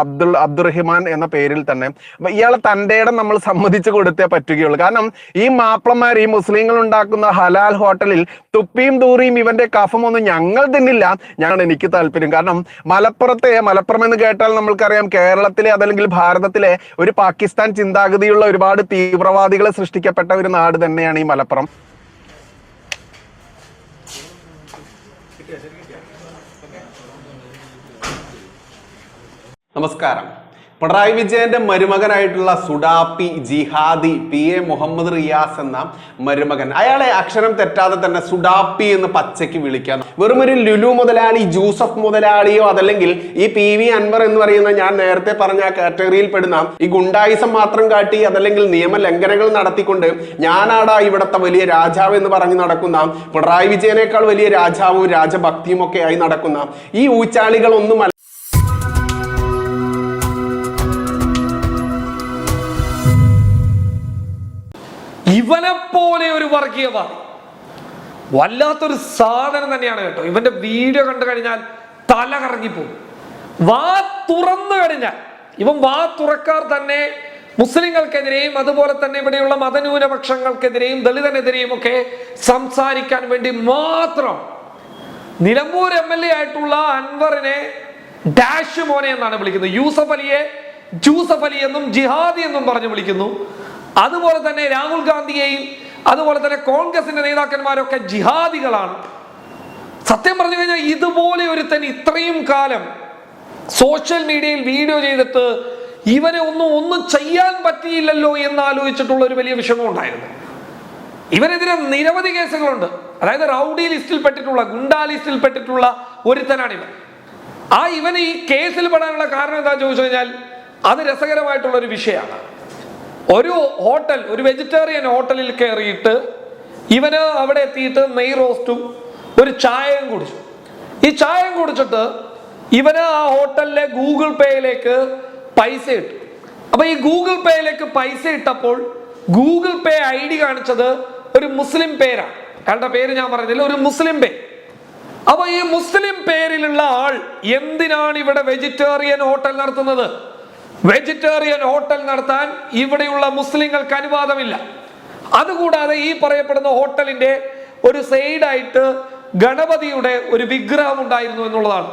അബ്ദുൾ അബ്ദുറഹിമാൻ എന്ന പേരിൽ തന്നെ. ഇയാളെ തന്റെ ഇടം നമ്മൾ സമ്മതിച്ചു കൊടുത്തേ പറ്റുകയുള്ളൂ. കാരണം ഈ മാപ്പിളമാർ ഈ മുസ്ലിങ്ങൾ ഉണ്ടാക്കുന്ന ഹലാൽ ഹോട്ടലിൽ തുപ്പിയും തൂറിയും ഇവന്റെ കഫമൊന്നും ഞങ്ങൾ തിന്നില്ല. ഞങ്ങൾ എനിക്ക് താല്പര്യം. കാരണം മലപ്പുറത്തെ മലപ്പുറം എന്ന് കേട്ടാൽ നമ്മൾക്കറിയാം കേരളത്തിലെ അതല്ലെങ്കിൽ ഭാരതത്തിലെ ഒരു പാകിസ്ഥാൻ ചിന്താഗതിയുള്ള ഒരുപാട് തീവ്രവാദികളെ സൃഷ്ടിക്കപ്പെട്ട ഒരു നാട് തന്നെയാണ് ഈ മലപ്പുറം. നമസ്കാരം. പിണറായി വിജയന്റെ മരുമകനായിട്ടുള്ള സുഡാപ്പി ജിഹാദി പി എ മുഹമ്മദ് റിയാസ് എന്ന മരുമകൻ. അയാളെ അക്ഷരം തെറ്റാതെ തന്നെ സുഡാപ്പി എന്ന് പച്ചയ്ക്ക് വിളിക്കാം. വെറും ഒരു ലുലു മുതലാളി ജൂസഫ് മുതലാളിയോ അതല്ലെങ്കിൽ ഈ പി വി അൻവർ എന്ന് പറയുന്ന ഞാൻ നേരത്തെ പറഞ്ഞ കാറ്റഗറിയിൽ പെടുന്ന ഈ ഗുണ്ടായിസം മാത്രം കാട്ടി അതല്ലെങ്കിൽ നിയമ ലംഘനങ്ങൾ നടത്തിക്കൊണ്ട് ഞാനാടാ ഇവിടത്തെ വലിയ രാജാവ് എന്ന് പറഞ്ഞ് നടക്കുന്ന പിണറായി വിജയനേക്കാൾ വലിയ രാജാവും രാജഭക്തിയും ഒക്കെ ആയി നടക്കുന്ന ഈ ഊച്ചാളികളൊന്നും പോലെ ഒരു വർഗീയവാദി വല്ലാത്തൊരു സാധനം തന്നെയാണ് കേട്ടോ. ഇവന്റെ വീഡിയോ കണ്ടു കഴിഞ്ഞാൽ തല കറങ്ങിപ്പോകും വാ തുറന്നു കഴിഞ്ഞാൽ ഇവൻ വാ തുറക്കാർ തന്നെ മുസ്ലിങ്ങൾക്കെതിരെയും അതുപോലെ തന്നെ ഇവിടെയുള്ള മതന്യൂനപക്ഷങ്ങൾക്കെതിരെയും ദളിതനെതിരെയും ഒക്കെ സംസാരിക്കാൻ വേണ്ടി മാത്രം നിലമ്പൂർ എം എൽ എ ആയിട്ടുള്ള അൻവറിനെ ഡാഷ് മോനെ എന്നാണ് വിളിക്കുന്നത്. യൂസഫ് അലിയെ ജൂസഫ് അലി എന്നും ജിഹാദി എന്നും പറഞ്ഞു വിളിക്കുന്നു. അതുപോലെ തന്നെ രാഹുൽ ഗാന്ധിയെയും അതുപോലെ തന്നെ കോൺഗ്രസിന്റെ നേതാക്കന്മാരൊക്കെ ജിഹാദികളാണ്. സത്യം പറഞ്ഞു കഴിഞ്ഞാൽ ഇതുപോലെ ഒരുത്തൻ ഇത്രയും കാലം സോഷ്യൽ മീഡിയയിൽ വീഡിയോ ചെയ്തിട്ട് ഇവനെ ഒന്നും ഒന്നും ചെയ്യാൻ പറ്റിയില്ലല്ലോ എന്ന് ആലോചിച്ചിട്ടുള്ള ഒരു വലിയ വിഷമം ഉണ്ടായിരുന്നു. ഇവനെതിരെ നിരവധി കേസുകളുണ്ട്. അതായത് റൗഡി ലിസ്റ്റിൽ പെട്ടിട്ടുള്ള ഗുണ്ടാ ലിസ്റ്റിൽ പെട്ടിട്ടുള്ള ഒരുത്തനാണ് ഇവൻ ആ ഇവന് ഈ കേസിൽ പെടാനുള്ള കാരണം എന്താ ചോദിച്ചു കഴിഞ്ഞാൽ അത് രസകരമായിട്ടുള്ള ഒരു വിഷയമാണ്. ഒരു ഹോട്ടൽ ഒരു വെജിറ്റേറിയൻ ഹോട്ടലിൽ കയറിയിട്ട് ഇവന് അവിടെ എത്തിയിട്ട് നെയ് റോസ്റ്റും ഒരു ചായയും കുടിച്ചു. ഈ ചായയും കുടിച്ചിട്ട് ഇവന് ആ ഹോട്ടലിലെ ഗൂഗിൾ പേയിലേക്ക് പൈസ ഇട്ടു. അപ്പൊ ഈ ഗൂഗിൾ പേയിലേക്ക് പൈസ ഇട്ടപ്പോൾ ഗൂഗിൾ പേ ഐ ഡി കാണിച്ചത് ഒരു മുസ്ലിം പേരാണ്. അയാളുടെ പേര് ഞാൻ പറഞ്ഞില്ല ഒരു മുസ്ലിം പേ. അപ്പൊ ഈ മുസ്ലിം പേരിലുള്ള ആൾ എന്തിനാണ് ഇവിടെ വെജിറ്റേറിയൻ ഹോട്ടൽ നടത്തുന്നത്? വെജിറ്റേറിയൻ ഹോട്ടൽ നടത്താൻ ഇവിടെയുള്ള മുസ്ലിങ്ങൾക്ക് അനുവാദമില്ല. അതുകൂടാതെ ഈ പറയപ്പെടുന്ന ഹോട്ടലിന്റെ ഒരു സൈഡായിട്ട് ഗണപതിയുടെ ഒരു വിഗ്രഹം ഉണ്ടായിരുന്നു എന്നുള്ളതാണ്.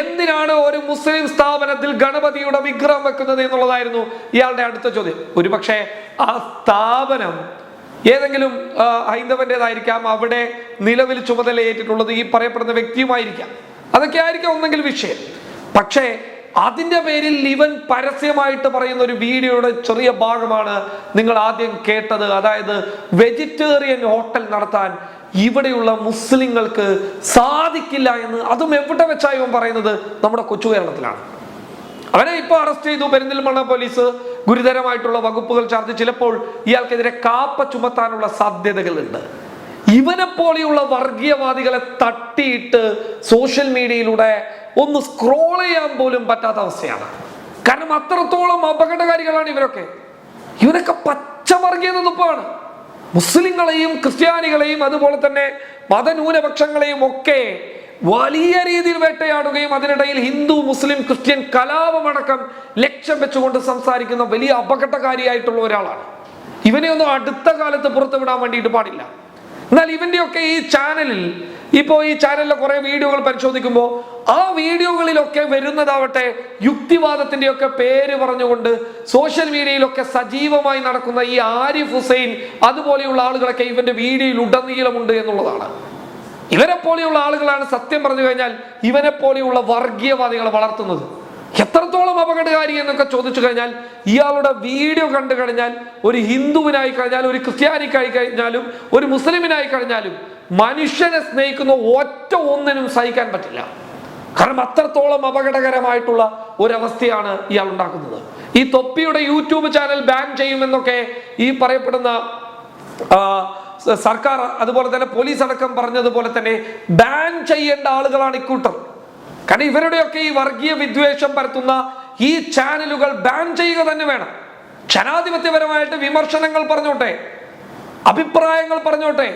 എന്തിനാണ് ഒരു മുസ്ലിം സ്ഥാപനത്തിൽ ഗണപതിയുടെ വിഗ്രഹം വെക്കുന്നത് എന്നുള്ളതായിരുന്നു ഇയാളുടെ അടുത്ത ചോദ്യം. ഒരുപക്ഷെ ആ സ്ഥാപനം ഏതെങ്കിലും ഹൈന്ദവന്റേതായിരിക്കാം അവിടെ നിലവിൽ ചുമതലയേറ്റിട്ടുള്ളത് ഈ പറയപ്പെടുന്ന വ്യക്തിയുമായിരിക്കാം. അതൊക്കെ ആയിരിക്കാം ഒന്നെങ്കിൽ വിഷയം. പക്ഷേ അതിന്റെ പേരിൽ ഇവൻ പരസ്യമായിട്ട് പറയുന്ന ഒരു വീഡിയോയുടെ ചെറിയ ഭാഗമാണ് നിങ്ങൾ ആദ്യം കേട്ടത്. അതായത് വെജിറ്റേറിയൻ ഹോട്ടൽ നടത്താൻ ഇവിടെയുള്ള മുസ്ലിങ്ങൾക്ക് സാധിക്കില്ല എന്ന് അതും എവിടെ വെച്ചായി ഇവൻ പറയുന്നത്? നമ്മുടെ കൊച്ചു കേരളത്തിലാണ്. അവനെ ഇപ്പൊ അറസ്റ്റ് ചെയ്തു പെരിന്തൽമണ്ണ പോലീസ്. ഗുരുതരമായിട്ടുള്ള വകുപ്പുകൾ ചാർജ് ചിലപ്പോൾ ഇയാൾക്കെതിരെ കാപ്പ ചുമത്താനുള്ള സാധ്യതകളുണ്ട്. ഇവനെ പോലെയുള്ള വർഗീയവാദികളെ തട്ടിയിട്ട് സോഷ്യൽ മീഡിയയിലൂടെ ഒന്ന് സ്ക്രോൾ ചെയ്യാൻ പോലും പറ്റാത്ത അവസ്ഥയാണ്. കാരണം അത്രത്തോളം അപകടകാരികളാണ് ഇവരൊക്കെ. ഇവരൊക്കെ പച്ച വർഗീയത തുപ്പാണ് മുസ്ലിങ്ങളെയും ക്രിസ്ത്യാനികളെയും അതുപോലെ തന്നെ മതന്യൂനപക്ഷങ്ങളെയും ഒക്കെ വലിയ രീതിയിൽ വേട്ടയാടുകയും അതിനിടയിൽ ഹിന്ദു മുസ്ലിം ക്രിസ്ത്യൻ കലാപമടക്കം ലക്ഷ്യം വെച്ചുകൊണ്ട് സംസാരിക്കുന്ന വലിയ അപകടകാരിയായിട്ടുള്ള ഒരാളാണ്. ഇവനെ ഒന്നും അടുത്ത കാലത്ത് പുറത്തുവിടാൻ വേണ്ടിയിട്ട് പാടില്ല. എന്നാൽ ഇവന്റെയൊക്കെ ഈ ചാനലിൽ ഇപ്പോ ഈ ചാനലിലെ കുറെ വീഡിയോകൾ പരിശോധിക്കുമ്പോൾ ആ വീഡിയോകളിലൊക്കെ വരുന്നതാവട്ടെ യുക്തിവാദത്തിന്റെ ഒക്കെ പേര് പറഞ്ഞുകൊണ്ട് സോഷ്യൽ മീഡിയയിലൊക്കെ സജീവമായി നടക്കുന്ന ഈ ആരിഫ് ഹുസൈൻ അതുപോലെയുള്ള ആളുകളൊക്കെ ഇവന്റെ വീഡിയോയിൽ ഉടനീളമുണ്ട് എന്നുള്ളതാണ്. ഇവരെ പോലെയുള്ള ആളുകളാണ് സത്യം പറഞ്ഞു കഴിഞ്ഞാൽ ഇവനെ പോലെയുള്ള വർഗീയവാദികളെ വളർത്തുന്നത്. എത്രത്തോളം അപകടകാരി എന്നൊക്കെ ചോദിച്ചു കഴിഞ്ഞാൽ ഇയാളുടെ വീഡിയോ കണ്ടു കഴിഞ്ഞാൽ ഒരു ഹിന്ദുവിനായി കഴിഞ്ഞാൽ ഒരു ക്രിസ്ത്യാനിക്കായി കഴിഞ്ഞാലും ഒരു മുസ്ലിമിനായി കഴിഞ്ഞാലും മനുഷ്യനെ സ്നേഹിക്കുന്ന ഒറ്റ ഒന്നിനും സഹിക്കാൻ പറ്റില്ല. കാരണം അത്രത്തോളം അപകടകരമായിട്ടുള്ള ഒരവസ്ഥയാണ് ഇയാൾ ഉണ്ടാക്കുന്നത്. ഈ തൊപ്പിയുടെ യൂട്യൂബ് ചാനൽ ബാൻ ചെയ്യുമെന്നൊക്കെ ഈ പറയപ്പെടുന്ന സർക്കാർ അതുപോലെ തന്നെ പോലീസ് അടക്കം പറഞ്ഞതുപോലെ തന്നെ ബാൻ ചെയ്യേണ്ട ആളുകളാണ് ഇക്കൂട്ടർ കാരണം ഇവരുടെയൊക്കെ ഈ വർഗീയ വിദ്വേഷം പരത്തുന്ന ഈ ചാനലുകൾ ബാൻ ചെയ്യുക തന്നെ വേണം. ജനാധിപത്യപരമായിട്ട് വിമർശനങ്ങൾ പറഞ്ഞോട്ടെ അഭിപ്രായങ്ങൾ പറഞ്ഞോട്ടെ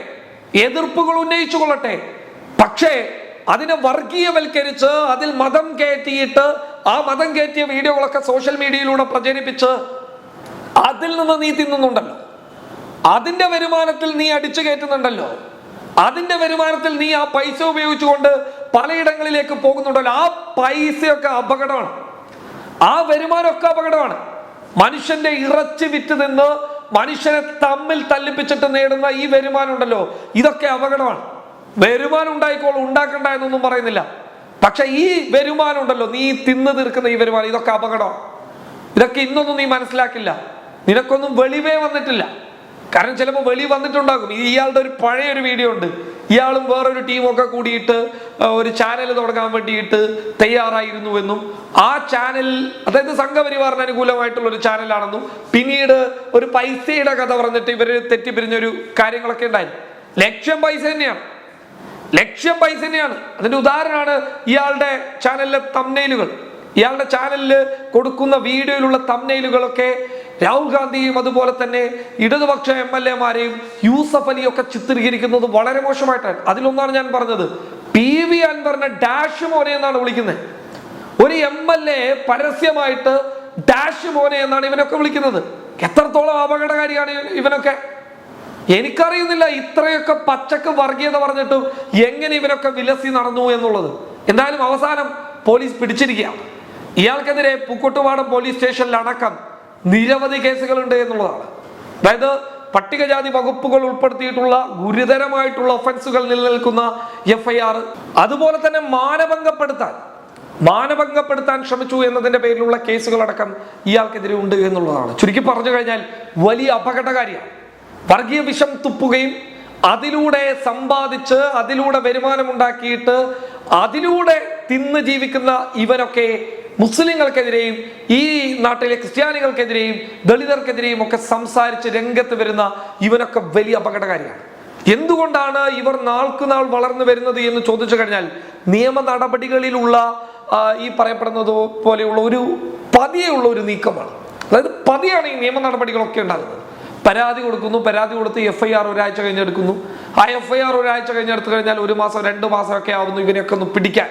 എതിർപ്പുകൾ ഉന്നയിച്ചു കൊള്ളട്ടെ. പക്ഷേ അതിനെ വർഗീയവൽക്കരിച്ച് അതിൽ മതം കയറ്റിയിട്ട് ആ മതം കയറ്റിയ വീഡിയോകളൊക്കെ സോഷ്യൽ മീഡിയയിലൂടെ പ്രചരിപ്പിച്ച് അതിൽ നിന്ന് നീ തിന്നുന്നുണ്ടല്ലോ. അതിന്റെ വരുമാനത്തിൽ നീ അടിച്ചു കയറ്റുന്നുണ്ടല്ലോ. അതിന്റെ വരുമാനത്തിൽ നീ ആ പൈസ ഉപയോഗിച്ചുകൊണ്ട് പലയിടങ്ങളിലേക്ക് പോകുന്നുണ്ടല്ലോ. ആ പൈസയൊക്കെ അപകടമാണ്. ആ വരുമാനമൊക്കെ അപകടമാണ്. മനുഷ്യന്റെ ഇറച്ചി വിറ്റ് നിന്ന് മനുഷ്യനെ തമ്മിൽ തല്ലിപ്പിച്ചിട്ട് നേടുന്ന ഈ വരുമാനം ഉണ്ടല്ലോ. ഇതൊക്കെ അപകടമാണ്. വരുമാനം ഉണ്ടായിക്കോളും ഉണ്ടാക്കണ്ട എന്നൊന്നും പറയുന്നില്ല. പക്ഷെ ഈ വരുമാനം ഉണ്ടല്ലോ നീ തിന്നു തീർക്കുന്ന ഈ വരുമാനം ഇതൊക്കെ അപകടമാണ്. ഇതൊക്കെ ഇന്നൊന്നും നീ മനസ്സിലാക്കില്ല. നിനക്കൊന്നും വെളിവേ വന്നിട്ടില്ല. കാരണം ചിലപ്പോൾ വെളി വന്നിട്ടുണ്ടാകും. ഇയാളുടെ ഒരു പഴയൊരു വീഡിയോ ഉണ്ട്. ഇയാളും വേറൊരു ടീമൊക്കെ കൂടിയിട്ട് ഒരു ചാനൽ തുടങ്ങാൻ വേണ്ടിയിട്ട് തയ്യാറായിരുന്നുവെന്നും ആ ചാനൽ അതായത് സംഘപരിവാറിന് അനുകൂലമായിട്ടുള്ള ഒരു ചാനലാണെന്നും പിന്നീട് ഒരു പൈസയുടെ കഥ പറഞ്ഞിട്ട് ഇവർ തെറ്റിപ്പിരിഞ്ഞൊരു കാര്യങ്ങളൊക്കെ ഉണ്ടായിരുന്നു ലക്ഷ്യം പൈസ തന്നെയാണ്. ലക്ഷ്യം പൈസ തന്നെയാണ്. അതിന്റെ ഉദാഹരണമാണ് ഇയാളുടെ ചാനലിലെ തമ്നയിലുകൾ ഇയാളുടെ ചാനലിൽ കൊടുക്കുന്ന വീഡിയോയിലുള്ള തമ്നയിലുകളൊക്കെ രാഹുൽ ഗാന്ധിയും അതുപോലെ തന്നെ ഇടതുപക്ഷ എം എൽ എമാരെയും യൂസഫ് അലിയൊക്കെ ചിത്രീകരിക്കുന്നത് വളരെ മോശമായിട്ടാണ്. അതിലൊന്നാണ് ഞാൻ പറഞ്ഞത്. പി വി അൻവറിനെ ഡാഷ് മോനെ എന്നാണ് വിളിക്കുന്നത്. ഒരു എം എൽ എ പരസ്യമായിട്ട് ഡാഷ് മോനെ എന്നാണ് ഇവനൊക്കെ വിളിക്കുന്നത്. എത്രത്തോളം അപകടകാരിയാണ് ഇവനൊക്കെ? എനിക്കറിയുന്നില്ല ഇത്രയൊക്കെ പച്ചക്ക് വർഗീയത പറഞ്ഞിട്ടും എങ്ങനെ ഇവനൊക്കെ വിലസി നടന്നു എന്നുള്ളത്. എന്തായാലും അവസാനം പോലീസ് പിടിച്ചിരിക്കുക ഇയാൾക്കെതിരെ പൂക്കോട്ടുപാടം പോലീസ് സ്റ്റേഷനിൽ അടക്കം നിരവധി കേസുകളുണ്ട് എന്നുള്ളതാണ്. അതായത് പട്ടികജാതി വകുപ്പുകൾ ഉൾപ്പെടുത്തിയിട്ടുള്ള ഗുരുതരമായിട്ടുള്ള ഒഫൻസുകൾ നിലനിൽക്കുന്ന എഫ് ഐ ആർ അതുപോലെ തന്നെ മാനഭംഗപ്പെടുത്താൻ മാനഭംഗപ്പെടുത്താൻ ശ്രമിച്ചു എന്നതിന്റെ പേരിലുള്ള കേസുകളടക്കം ഇയാൾക്കെതിരെ ഉണ്ട് എന്നുള്ളതാണ്. ചുരുക്കി പറഞ്ഞു കഴിഞ്ഞാൽ വലിയ അപകടകാരിയാണ്. വർഗീയ വിഷം തുപ്പുകയും അതിലൂടെ സമ്പാദിച്ച് അതിലൂടെ വരുമാനമുണ്ടാക്കിയിട്ട് അതിലൂടെ തിന്ന് ജീവിക്കുന്ന ഇവരൊക്കെ മുസ്ലിങ്ങൾക്കെതിരെയും ഈ നാട്ടിലെ ക്രിസ്ത്യാനികൾക്കെതിരെയും ദളിതർക്കെതിരെയും ഒക്കെ സംസാരിച്ച് രംഗത്ത് വരുന്ന ഇവനൊക്കെ വലിയ അപകടകാരിയാണ്. എന്തുകൊണ്ടാണ് ഇവർ നാൾക്കുനാൾ വളർന്നു വരുന്നത് എന്ന് ചോദിച്ചു കഴിഞ്ഞാൽ നിയമ നടപടികളിലുള്ള ഈ പറയപ്പെടുന്നത് പോലെയുള്ള ഒരു പതിയുള്ള ഒരു നീക്കമാണ്. അതായത് പതിയാണ് ഈ നിയമ നടപടികളൊക്കെ ഉണ്ടാകുന്നത്. പരാതി കൊടുക്കുന്നു പരാതി കൊടുത്ത് എഫ് ഐ ആർ ഒരാഴ്ച കഴിഞ്ഞെടുക്കുന്നു. ആ എഫ് ഐ ആർ ഒരാഴ്ച കഴിഞ്ഞെടുത്തു കഴിഞ്ഞാൽ ഒരു മാസം രണ്ട് മാസം ഒക്കെ ആവുന്നു ഇവനെയൊക്കെ ഒന്ന് പിടിക്കാൻ.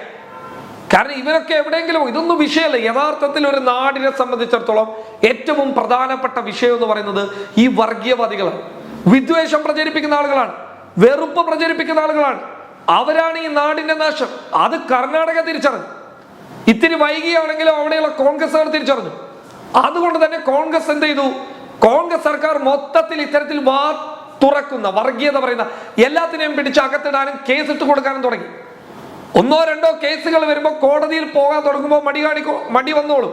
കാരണം ഇവരൊക്കെ എവിടെയെങ്കിലും ഇതൊന്നും വിഷയമല്ല. യഥാർത്ഥത്തിൽ ഒരു നാടിനെ സംബന്ധിച്ചിടത്തോളം ഏറ്റവും പ്രധാനപ്പെട്ട വിഷയം എന്ന് പറയുന്നത് ഈ വർഗീയവാദികളാണ്. വിദ്വേഷം പ്രചരിപ്പിക്കുന്ന ആളുകളാണ്. വെറുപ്പ് പ്രചരിപ്പിക്കുന്ന ആളുകളാണ്. അവരാണ് ഈ നാടിന്റെ നാശം. അത് കർണാടക തിരിച്ചറിഞ്ഞു. ഇത്തിരി വൈകിയാണെങ്കിലും അവിടെയുള്ള കോൺഗ്രസ്സുകാർ തിരിച്ചറിഞ്ഞു. അതുകൊണ്ട് തന്നെ കോൺഗ്രസ് എന്ത് ചെയ്തു? കോൺഗ്രസ് സർക്കാർ മൊത്തത്തിൽ ഇത്തരത്തിൽ വാ തുറക്കുന്ന വർഗീയത പറയുന്ന എല്ലാത്തിനെയും പിടിച്ച് അകത്തിടാനും കേസിട്ട് കൊടുക്കാനും തുടങ്ങി. ഒന്നോ രണ്ടോ കേസുകൾ വരുമ്പോൾ കോടതിയിൽ പോകാൻ തുടങ്ങുമ്പോൾ മടി കാണിക്കോ മടി വന്നോളും.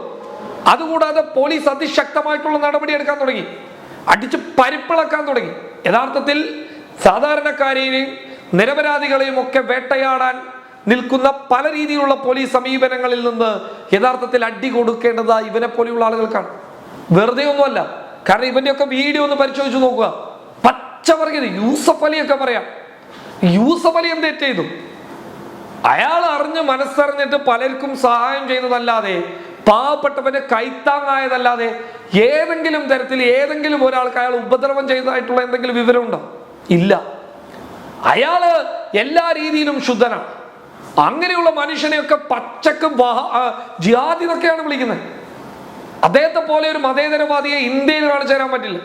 അതുകൂടാതെ പോലീസ് അതിശക്തമായിട്ടുള്ള നടപടി എടുക്കാൻ തുടങ്ങി. അടിച്ച് പരിപ്പിളക്കാൻ തുടങ്ങി. യഥാർത്ഥത്തിൽ സാധാരണക്കാരെയും നിരപരാധികളെയും ഒക്കെ വേട്ടയാടാൻ നിൽക്കുന്ന പല രീതിയിലുള്ള പോലീസ് സമീപനങ്ങളിൽ നിന്ന് യഥാർത്ഥത്തിൽ അടി കൊടുക്കേണ്ടത് ഇവനെ പോലെയുള്ള ആളുകൾക്കാണ്. വെറുതെ ഒന്നുമല്ല. കാരണം ഇവന്റെയൊക്കെ വീഡിയോ ഒന്ന് പരിശോധിച്ച് നോക്കുക. പച്ച പറയുന്നത് യൂസഫ് അലിയൊക്കെ പറയാം. യൂസഫ് അലി എന്ത് ചെയ്തു? അയാൾ അറിഞ്ഞ് മനസ്സറിഞ്ഞിട്ട് പലർക്കും സഹായം ചെയ്തതല്ലാതെ പാവപ്പെട്ടവന് കൈത്താങ്ങായതല്ലാതെ ഏതെങ്കിലും തരത്തിൽ ഏതെങ്കിലും ഒരാൾക്ക് അയാൾ ഉപദ്രവം ചെയ്തതായിട്ടുള്ള എന്തെങ്കിലും വിവരമുണ്ടോ? ഇല്ല. അയാൾ എല്ലാ രീതിയിലും ശുദ്ധനാണ്. അങ്ങനെയുള്ള മനുഷ്യനെയൊക്കെ പച്ചക്ക് ജിഹാദി എന്നൊക്കെയാണ് വിളിക്കുന്നത്. അദ്ദേഹത്തെ പോലെ ഒരു മതേതരവാദിയെ ഇന്ത്യയിൽ കാണിച്ചു തരാൻ പറ്റില്ല.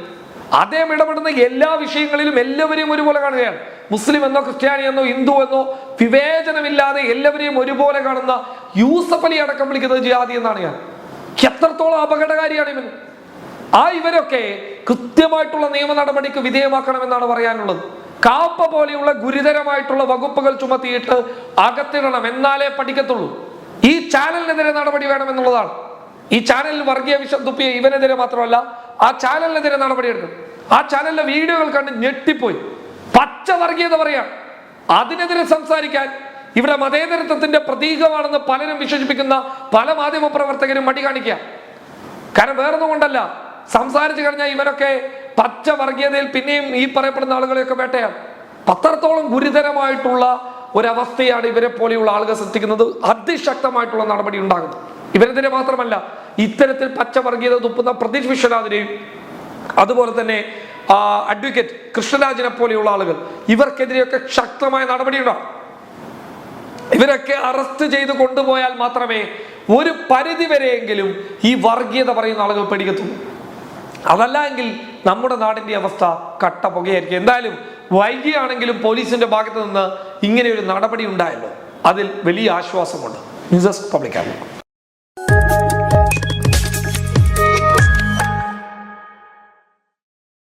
അദ്ദേഹം ഇടപെടുന്ന എല്ലാ വിഷയങ്ങളിലും എല്ലാവരെയും ഒരുപോലെ കാണുകയാണ്. മുസ്ലിം എന്നോ ക്രിസ്ത്യാനി എന്നോ ഹിന്ദു എന്നോ വിവേചനമില്ലാതെ എല്ലാവരെയും ഒരുപോലെ കാണുന്ന യൂസഫ് അലി അടക്കം വിളിക്കുന്നത് ജിഹാദി എന്നാണ് ഞാൻ. എത്രത്തോളം അപകടകാരിയാണ് ഇവൻ. ആ ഇവരൊക്കെ കൃത്യമായിട്ടുള്ള നിയമ നടപടിക്ക് വിധേയമാക്കണമെന്നാണ് പറയാനുള്ളത്. കാപ്പ പോലെയുള്ള ഗുരുതരമായിട്ടുള്ള വകുപ്പുകൾ ചുമത്തിയിട്ട് അകത്തിടണം എന്നാലേ പഠിക്കത്തുള്ളൂ. ഈ ചാനലിനെതിരെ നടപടി വേണമെന്നുള്ളതാണ് ഈ ചാനലിൽ വർഗീയ വിഷം തുപ്പിയ ഇവനെതിരെ മാത്രമല്ല ആ ചാനലിനെതിരെ നടപടിയെടുക്കും ആ ചാനലിലെ വീഡിയോകൾ കണ്ട് ഞെട്ടിപ്പോയി. പച്ച വർഗീയത പറയാം. അതിനെതിരെ സംസാരിക്കാൻ ഇവിടെ മതേതരത്വത്തിന്റെ പ്രതീകമാണെന്ന് പലരും വിശേഷിപ്പിക്കുന്ന പല മാധ്യമ പ്രവർത്തകരും മടി കാണിക്കുക. കാരണം വേറൊന്നും കൊണ്ടല്ല. സംസാരിച്ചു കഴിഞ്ഞാൽ ഇവരൊക്കെ പച്ച വർഗീയതയിൽ പിന്നെയും ഈ പറയപ്പെടുന്ന ആളുകളെയൊക്കെ വേട്ടയാണ് പത്രത്തോളം ഗുരുതരമായിട്ടുള്ള ഒരവസ്ഥയാണ് ഇവരെ പോലെയുള്ള ആളുകൾ സൃഷ്ടിക്കുന്നത് അതിശക്തമായിട്ടുള്ള നടപടി ഉണ്ടാകുന്നു ഇവരെതിരെ മാത്രമല്ല ഇത്തരത്തിൽ പച്ചവർഗീയത തുപ്പുന്ന വിശ്വനാഥിനെയും അതുപോലെ തന്നെ അഡ്വക്കേറ്റ് കൃഷ്ണരാജിനെ പോലെയുള്ള ആളുകൾ ഇവർക്കെതിരെയൊക്കെ ശക്തമായ നടപടിയുണ്ടാവും ഇവരൊക്കെ അറസ്റ്റ് ചെയ്ത് കൊണ്ടുപോയാൽ മാത്രമേ ഒരു പരിധി വരെയെങ്കിലും ഈ വർഗീയത പറയുന്ന ആളുകൾ പേടിക്കത്തുള്ളൂ. അതല്ല എങ്കിൽ നമ്മുടെ നാടിന്റെ അവസ്ഥ കട്ട പുകയായിരിക്കും എന്തായാലും വൈകിയാണെങ്കിലും പോലീസിന്റെ ഭാഗത്ത് നിന്ന് ഇങ്ങനെ ഒരു നടപടി ഉണ്ടായല്ലോ. അതിൽ വലിയ ആശ്വാസമുണ്ട്. News desk public